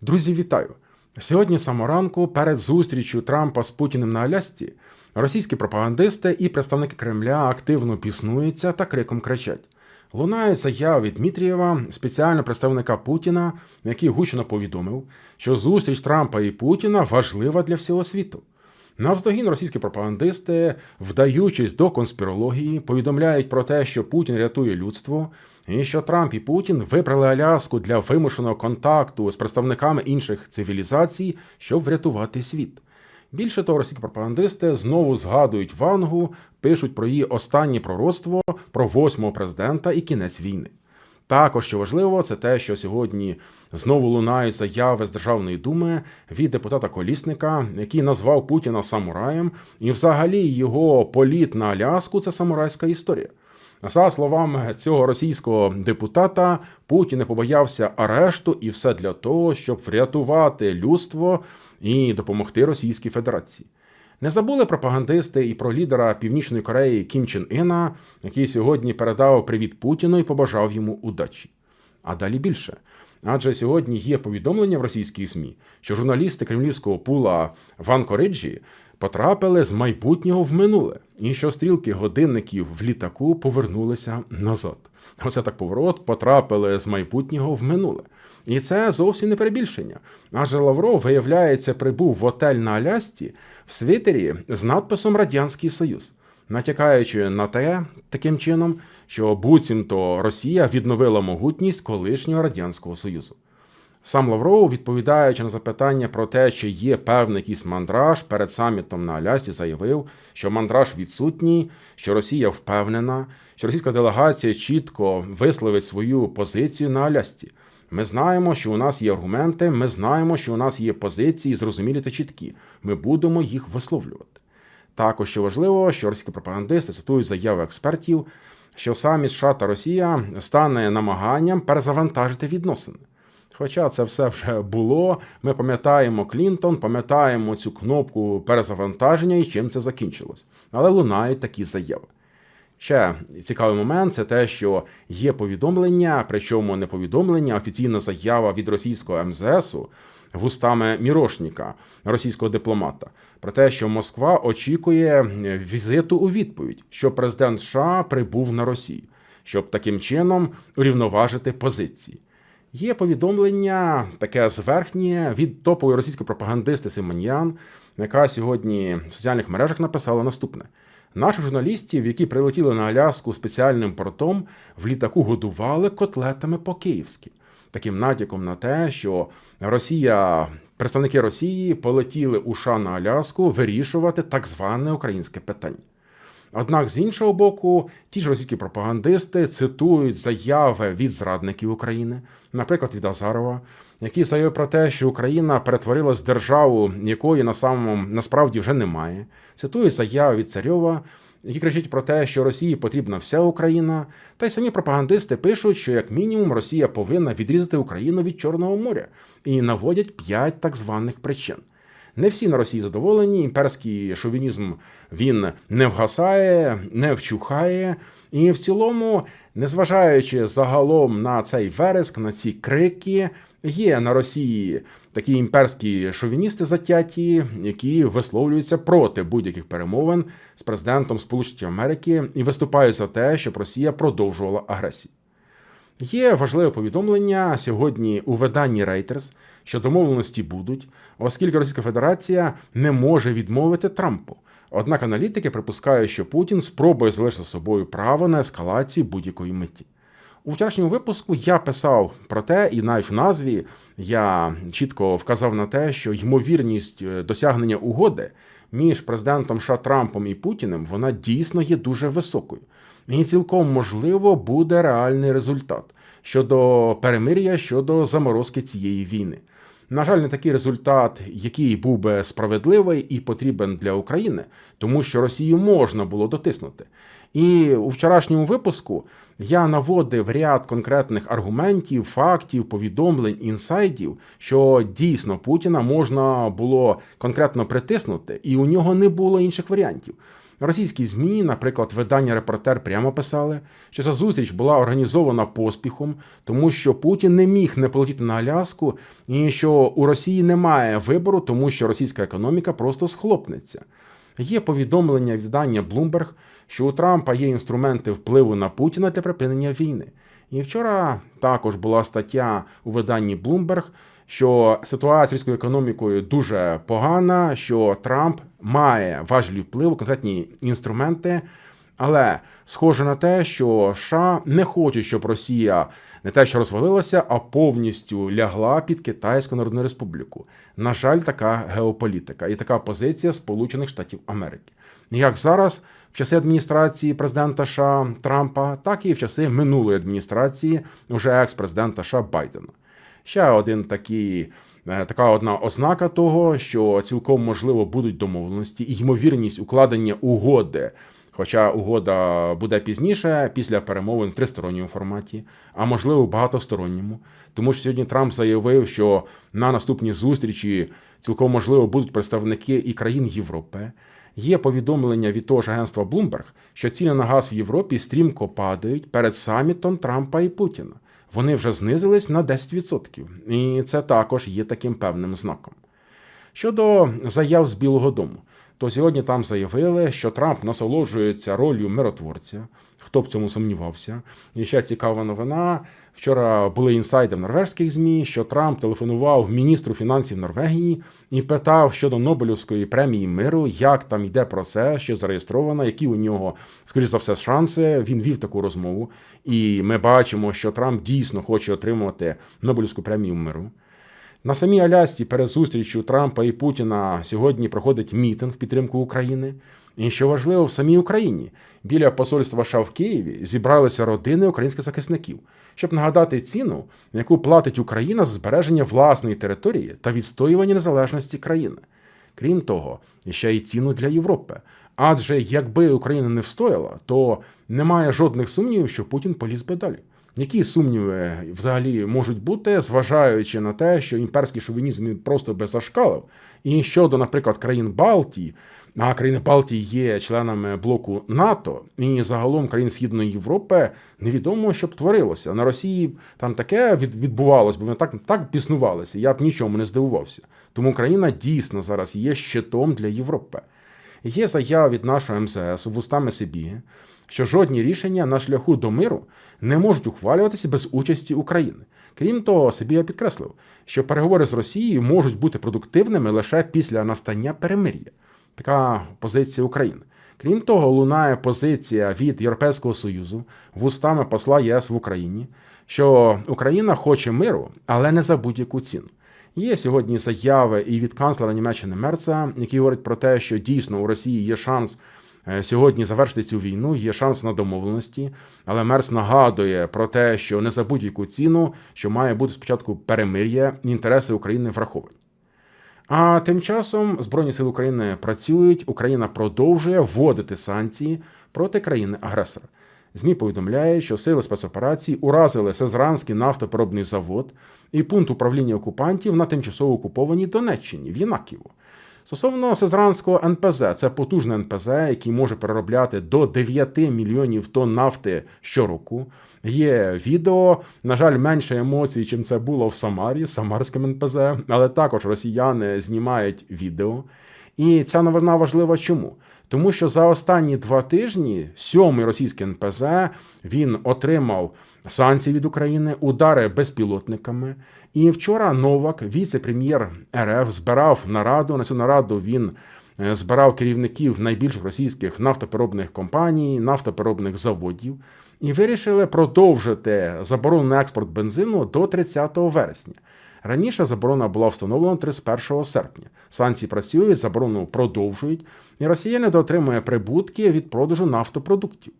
Друзі, вітаю! Сьогодні саморанку перед зустрічю Трампа з Путіним на Алясці російські пропагандисти і представники Кремля активно піснуються та криком кричать. Лунає заява від Дмитрієва, спеціального представника Путіна, який гучно повідомив, що зустріч Трампа і Путіна важлива для всього світу. Навздогін російські пропагандисти, вдаючись до конспірології, повідомляють про те, що Путін рятує людство, і що Трамп і Путін вибрали Аляску для вимушеного контакту з представниками інших цивілізацій, щоб врятувати світ. Більше того, російські пропагандисти знову згадують Вангу, пишуть про її останнє пророцтво про восьмого президента і кінець війни. Також що важливо, це те, що сьогодні знову лунають заяви з Державної думи від депутата Колісника, який назвав Путіна самураєм, і взагалі його політ на Аляску це самурайська історія. За словами цього російського депутата, Путін не побоявся арешту і все для того, щоб врятувати людство і допомогти Російській Федерації. Не забули пропагандисти і про лідера Північної Кореї Кім Чен Іна, який сьогодні передав привіт Путіну і побажав йому удачі. А далі більше. Адже сьогодні є повідомлення в російській ЗМІ, що журналісти кремлівського пула Ван Кориджі потрапили з майбутнього в минуле, і що стрілки годинників в літаку повернулися назад. Оце так поворот потрапили з майбутнього в минуле. І це зовсім не перебільшення. Адже Лавров, виявляється, прибув в отель на Алясці в свитері з надписом Радянський Союз, натякаючи на те, таким чином, що буцімто Росія відновила могутність колишнього Радянського Союзу. Сам Лавров, відповідаючи на запитання про те, чи є певний якийсь мандраж перед самітом на Алясі, заявив, що мандраж відсутній, що Росія впевнена, що російська делегація чітко висловить свою позицію на Алясці. Ми знаємо, що у нас є аргументи, ми знаємо, що у нас є позиції, зрозумілі та чіткі. Ми будемо їх висловлювати. Також що важливо, що російські пропагандисти цитують заяви експертів, що самі США та Росія стане намаганням перезавантажити відносини. Хоча це все вже було. Ми пам'ятаємо Клінтон, пам'ятаємо цю кнопку перезавантаження і чим це закінчилось. Але лунають такі заяви. Ще цікавий момент це те, що є повідомлення, причому не повідомлення, а офіційна заява від російського МЗСу вустами Мірошніка, російського дипломата, про те, що Москва очікує візиту у відповідь, що президент США прибув на Росію, щоб таким чином урівноважити позиції. Є повідомлення таке зверхнє від топової російської пропагандисти Симоньян, яка сьогодні в соціальних мережах написала наступне. Наших журналістів, які прилетіли на Аляску спеціальним портом, в літаку годували котлетами по-київськи. Таким натяком на те, що Росія, представники Росії полетіли у США на Аляску вирішувати так зване українське питання. Однак, з іншого боку, ті ж російські пропагандисти цитують заяви від зрадників України, наприклад, від Азарова, який заявив про те, що Україна перетворилась в державу, якої на самому насправді вже немає. Цитують заяви від Царьова, які кричать про те, що Росії потрібна вся Україна. Та й самі пропагандисти пишуть, що як мінімум Росія повинна відрізати Україну від Чорного моря і наводять п'ять так званих причин. Не всі на Росії задоволені. Імперський шовінізм він не вгасає, не вчухає. І в цілому, незважаючи загалом на цей вереск, на ці крики, є на Росії такі імперські шовіністи затяті, які висловлюються проти будь-яких перемовин з президентом Сполучених Америки і виступають за те, щоб Росія продовжувала агресію. Є важливе повідомлення сьогодні у виданні Reuters, що домовленості будуть, оскільки Російська Федерація не може відмовити Трампу. Однак аналітики припускають, що Путін спробує залишити за собою право на ескалацію будь-якої меті. У вчорашньому випуску я писав про те, і навіть в назві я чітко вказав на те, що ймовірність досягнення угоди між президентом США Трампом і Путіним вона дійсно є дуже високою. І цілком можливо буде реальний результат щодо перемир'я щодо заморозки цієї війни. На жаль, не такий результат, який був би справедливий і потрібен для України, тому що Росію можна було дотиснути. І у вчорашньому випуску я наводив ряд конкретних аргументів, фактів, повідомлень, інсайдів, що дійсно Путіна можна було конкретно притиснути, і у нього не було інших варіантів. Російські ЗМІ, наприклад, видання Репортер прямо писали, що ця зустріч була організована поспіхом, тому що Путін не міг не полетіти на Аляску, і що у Росії немає вибору, тому що російська економіка просто схлопнеться. Є повідомлення від видання Bloomberg, що у Трампа є інструменти впливу на Путіна для припинення війни. І вчора також була стаття у виданні Bloomberg, що ситуація з російською економікою дуже погана, що Трамп має важливі впливу, конкретні інструменти. Але схоже на те, що США не хоче, щоб Росія не те, що розвалилася, а повністю лягла під Китайську Народну Республіку. На жаль, така геополітика і така позиція Сполучених Штатів Америки. Як зараз, в часи адміністрації президента США Трампа, так і в часи минулої адміністрації уже екс-президента США Байдена. Ще один такий. е, Така одна ознака того, що цілком можливо будуть домовленості і ймовірність укладення угоди. Хоча угода буде пізніше, після перемовин в тристоронньому форматі, а можливо в багатосторонньому. Тому що сьогодні Трамп заявив, що на наступній зустрічі цілком можливо будуть представники і країн Європи. Є повідомлення від того ж агентства Bloomberg, що ціни на газ в Європі стрімко падають перед самітом Трампа і Путіна. Вони вже знизились на 10%. І це також є таким певним знаком. Щодо заяв з Білого Дому, то сьогодні там заявили, що Трамп насолоджується ролью миротворця. Хто б цьому сумнівався? І ще цікава новина. Вчора були інсайди в норвежських ЗМІ, що Трамп телефонував міністру фінансів Норвегії і питав щодо Нобелівської премії миру, як там йде процес, що зареєстровано, які у нього, скоріш за все, шанси. Він вів таку розмову. І ми бачимо, що Трамп дійсно хоче отримувати Нобелівську премію миру. На самій Алясці перед зустрічю Трампа і Путіна сьогодні проходить мітинг підтримку України. І що важливо, в самій Україні біля посольства США в Києві зібралися родини українських захисників, щоб нагадати ціну, яку платить Україна за збереження власної території та відстоювання незалежності країни. Крім того, ще й ціну для Європи. Адже якби Україна не встояла, то немає жодних сумнівів, що Путін поліз би далі. Які сумніви взагалі можуть бути, зважаючи на те, що імперський шовінізм він просто би зашкалив? І щодо, наприклад, країн Балтії, а країни Балтії є членами блоку НАТО, і загалом країн Східної Європи невідомо, що б творилося. На Росії там таке відбувалось, бо вони так, так біснувалися. Я б нічому не здивувався. Тому Україна дійсно зараз є щитом для Європи. Є заява від нашого МЗС вустами Сибіги, що жодні рішення на шляху до миру не можуть ухвалюватися без участі України. Крім того, Сибіга підкреслив, що переговори з Росією можуть бути продуктивними лише після настання перемир'я. Така позиція України. Крім того, лунає позиція від Європейського Союзу вустами посла ЄС в Україні, що Україна хоче миру, але не за будь-яку ціну. Є сьогодні заяви і від канцлера Німеччини Мерца, які говорять про те, що дійсно у Росії є шанс сьогодні завершити цю війну, є шанс на домовленості. Але Мерц нагадує про те, що не за будь-яку ціну, що має бути спочатку перемир'я, інтереси України враховані. А тим часом Збройні сили України працюють, Україна продовжує вводити санкції проти країни-агресора. ЗМІ повідомляє, що сили спецоперації уразили Сезранський нафтопереробний завод і пункт управління окупантів на тимчасово окупованій Донеччині в Єнаківо. Стосовно Сезранського НПЗ, це потужне НПЗ, який може переробляти до 9 мільйонів тонн нафти щороку. Є відео, на жаль, менше емоцій, чим це було в Самарі, Самарським НПЗ, але також росіяни знімають відео. І ця новина важлива чому? Тому що за останні два тижні сьомий російський НПЗ він отримав санкції від України, удари безпілотниками. І вчора Новак, віце-прем'єр РФ, збирав нараду. На цю нараду він е, збирав керівників найбільших російських нафтопереробних компаній, нафтопереробних заводів, і вирішили продовжити заборону експорт бензину до 30 вересня. Раніше заборона була встановлена 31 серпня. Санкції працюють, заборону продовжують, і Росія не дотримує прибутки від продажу нафтопродуктів.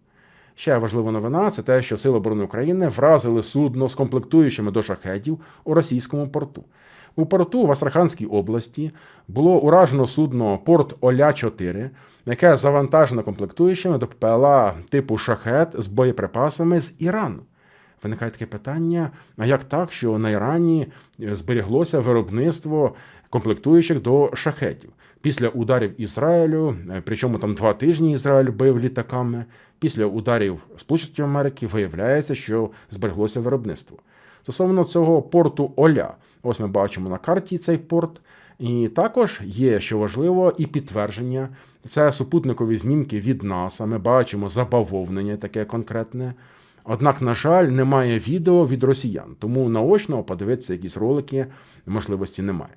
Ще важлива новина це те, що Сили оборони України вразили судно з комплектуючими до шахедів у російському порту. У порту в Астраханській області було уражено судно Порт Оля 4 яке завантажено комплектуючими до ППЛА типу шахет з боєприпасами з Ірану. Виникає таке питання: а як так, що на Ірані зберіглося виробництво комплектуючих до шахетів? Після ударів Ізраїлю, е, причому там два тижні Ізраїль бив літаками. Після ударів Сполучених Америки виявляється, що збереглося виробництво. Стосовно цього порту Оля, ось ми бачимо на карті цей порт. І також є, що важливо, і підтвердження. Це супутникові знімки від НАСА. Ми бачимо забавовнення таке конкретне. Однак, на жаль, немає відео від росіян, тому наочно подивитися якісь ролики можливості немає.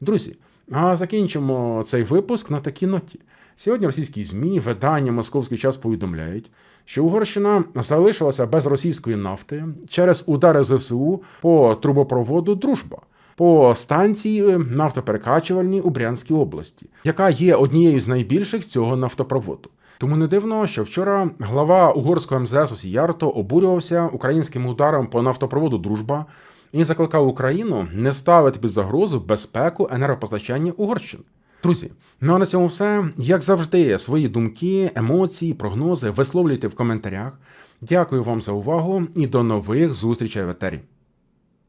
Друзі, а закінчимо цей випуск на такій ноті. Сьогодні російські ЗМІ, видання Московський час повідомляють, що Угорщина залишилася без російської нафти через удари ЗСУ по трубопроводу Дружба по станції нафтоперекачувальній у Брянській області, яка є однією з найбільших цього нафтопроводу. Тому не дивно, що вчора глава угорського МЗС Осіярто обурювався українським ударом по нафтопроводу Дружба і закликав Україну не ставити під загрозу безпеку енергопостачання Угорщини. Друзі, ну а на цьому все. Як завжди, свої думки, емоції, прогнози висловлюйте в коментарях. Дякую вам за увагу і до нових зустрічей в етері.